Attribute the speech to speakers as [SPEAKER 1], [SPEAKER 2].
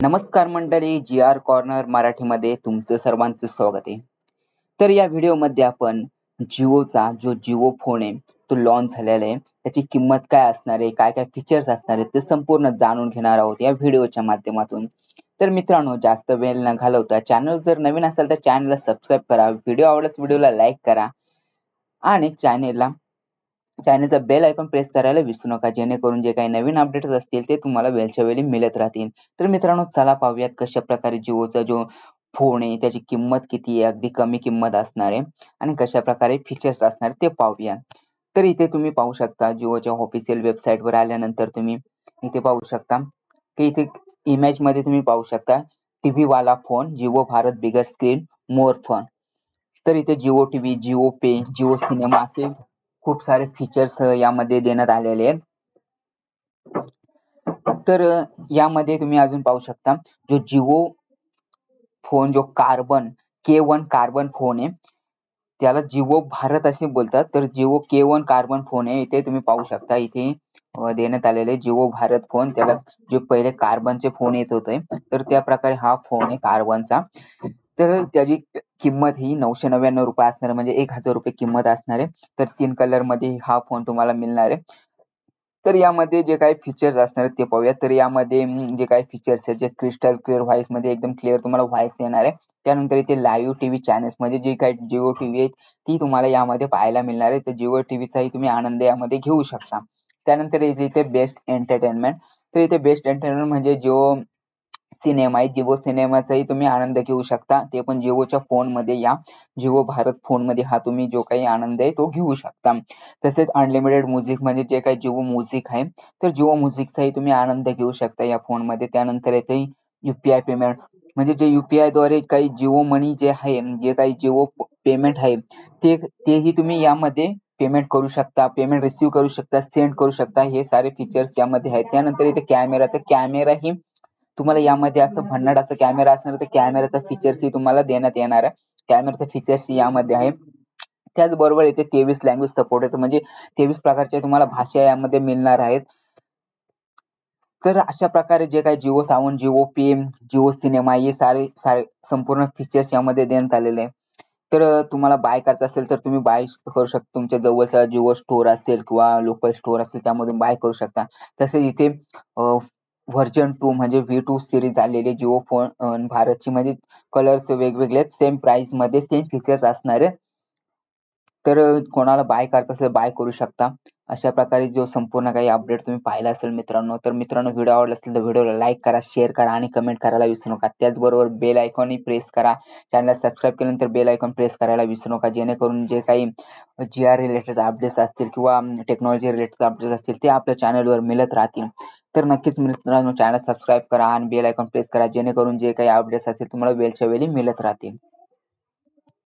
[SPEAKER 1] नमस्कार मंडळी जी R corner मराठीमध्ये तुमचं सर्वांचं स्वागत आहे. तर या व्हिडिओमध्ये आपण जिओचा जो जिओ फोन आहे तो लॉन्च झालेला आहे. त्याची किंमत काय असणार आहे काय काय फीचर्स असणार आहेत ते संपूर्ण जाणून घेणार आहोत या व्हिडिओच्या माध्यमातून. तर मित्रांनो जास्त वेळ न घालवता चॅनल जर नवीन असेल तर चॅनलला सबस्क्राईब करा. व्हिडिओ आवडल्यास व्हिडिओला लाईक करा. आणि चॅनेलला चॅनलचा बेल आयकॉन प्रेस करायला विसरू नका. जेणेकरून जे काही नवीन अपडेट्स असतील ते तुम्हाला वेळच्या वेळी मिळत राहतील. तर मित्रांनो चला पाहूयात कशा प्रकारे जिओचा जो फोन आहे त्याची किंमत किती आहे अगदी कमी किंमत असणार आहे आणि कशा प्रकारे फीचर्स असणार ते पाहूया. तर इथे तुम्ही पाहू शकता जिओच्या ऑफिशियल वेबसाईट वर आल्यानंतर तुम्ही इथे पाहू शकता की इथे इमेजमध्ये तुम्ही पाहू शकता टीव्ही वाला phone Jio Bharat bigger screen मोर फोन तर इथे Jio TV Jio pay Jio cinema असे खूप सारे फीचर्स यामध्ये देण्यात आलेले आहेत. तर यामध्ये तुम्ही अजून पाहू शकता जो जिओ फोन जो Karbonn K one Karbonn phone आहे त्याला जिओ भारत असे बोलतात. तर Jio K one Karbonn phone आहे इथे तुम्ही पाहू शकता इथे देण्यात आलेले जिओ भारत फोन. त्याला जे पहिले कार्बनचे फोन येत होते तर त्या प्रकारे हा फोन आहे कार्बनचा. तर त्याची किंमत ही नऊशे नव्याण्णव रुपये असणार म्हणजे एक हजार रुपये किंमत असणार आहे. तर तीन कलरमध्ये हा फोन तुम्हाला मिळणार आहे. तर यामध्ये जे काही फीचर्स असणार आहेत ते पाहूया. तर यामध्ये जे काही फीचर्स आहेत जे क्रिस्टल क्लिअर व्हॉइसमध्ये एकदम क्लिअर तुम्हाला व्हॉइस येणार आहे. त्यानंतर इथे लाईव्ह टीव्ही चॅनल्स म्हणजे जे काही जिओ टीव्ही आहेत ती तुम्हाला यामध्ये पाहायला मिळणार आहे. तर जिओ टीव्हीचाही तुम्ही आनंद यामध्ये घेऊ शकता. त्यानंतर इथे बेस्ट एंटरटेनमेंट तर इथे बेस्ट एंटरटेनमेंट म्हणजे जो सिनेमा आहे. जिओ सिनेमाचाही तुम्ही आनंद घेऊ शकता. ते पण जिओच्या फोनमध्ये या. जिओ भारत फोनमध्ये हा तुम्ही जो काही आनंद आहे तो घेऊ शकता. तसेच अनलिमिटेड म्युझिक म्हणजे जे काही जिओ म्युझिक आहे तर जिओ म्युझिकचाही तुम्ही आनंद घेऊ शकता या फोनमध्ये. त्यानंतर येते युपीआय पेमेंट म्हणजे जे युपीआयद्वारे काही जिओ मनी जे आहे जे काही जिओ पेमेंट आहे ते तेही तुम्ही यामध्ये पेमेंट करू शकता पेमेंट रिसिव्ह करू शकता सेंड करू शकता. हे सारे फीचर्स यामध्ये आहेत. त्यानंतर इथे कॅमेरा तर कॅमेरा ही तुम्हाला यामध्ये असं भन्नाट असं कॅमेरा असणार तर कॅमेराचा फीचर्स ही तुम्हाला देण्यात येणार आहे. कॅमेराचा फीचर्स यामध्ये आहे. त्याचबरोबर इथे तेवीस लँग्वेज सपोर्ट आहे म्हणजे तेवीस प्रकारच्या तुम्हाला भाषा यामध्ये मिळणार आहेत. तर अशा प्रकारे जे काही Jio sound Jio pay Jio cinema हे सारे सारे संपूर्ण फीचर्स यामध्ये देण्यात आलेले आहे. तर तुम्हाला बाय करायचं असेल तर तुम्ही बाय करू शकता. तुमच्या जवळचा जिओ स्टोर असेल किंवा लोकल स्टोर असेल त्यामधून बाय करू शकता. तसेच इथे व्हर्जन टू म्हणजे व्ही टू सिरीज आलेले जिओ फोन भारतची म्हणजे कलर्स वेगवेगळे सेम प्राइसमध्ये सेम फीचर्स असणारे. तर कोणाला बाय करत असेल बाय करू शकता. अशा प्रकारे जो संपूर्ण काही अपडेट तुम्ही पाहिला असेल मित्रांनो तर मित्रांनो व्हिडिओ आवडला असेल तर व्हिडिओला लाईक करा शेअर करा आणि कमेंट करायला विसरू नका. त्याचबरोबर बेल आयकॉनही प्रेस करा. चॅनल सबस्क्राईब केल्यानंतर बेल आयकॉन प्रेस करायला विसरू नका. जेणेकरून जे काही जी आर रिलेटेड अपडेट्स असतील किंवा टेक्नॉलॉजी रिलेटेड अपडेट्स असतील ते आपल्या चॅनलवर मिळत राहतील. तर नक्कीच मित्रांनो चॅनल सबस्क्राईब करा आणि बेल आयकॉन प्रेस करा. जेणेकरून जे काही अपडेट्स असतील तुम्हाला वेळच्या वेळी मिळत राहतील.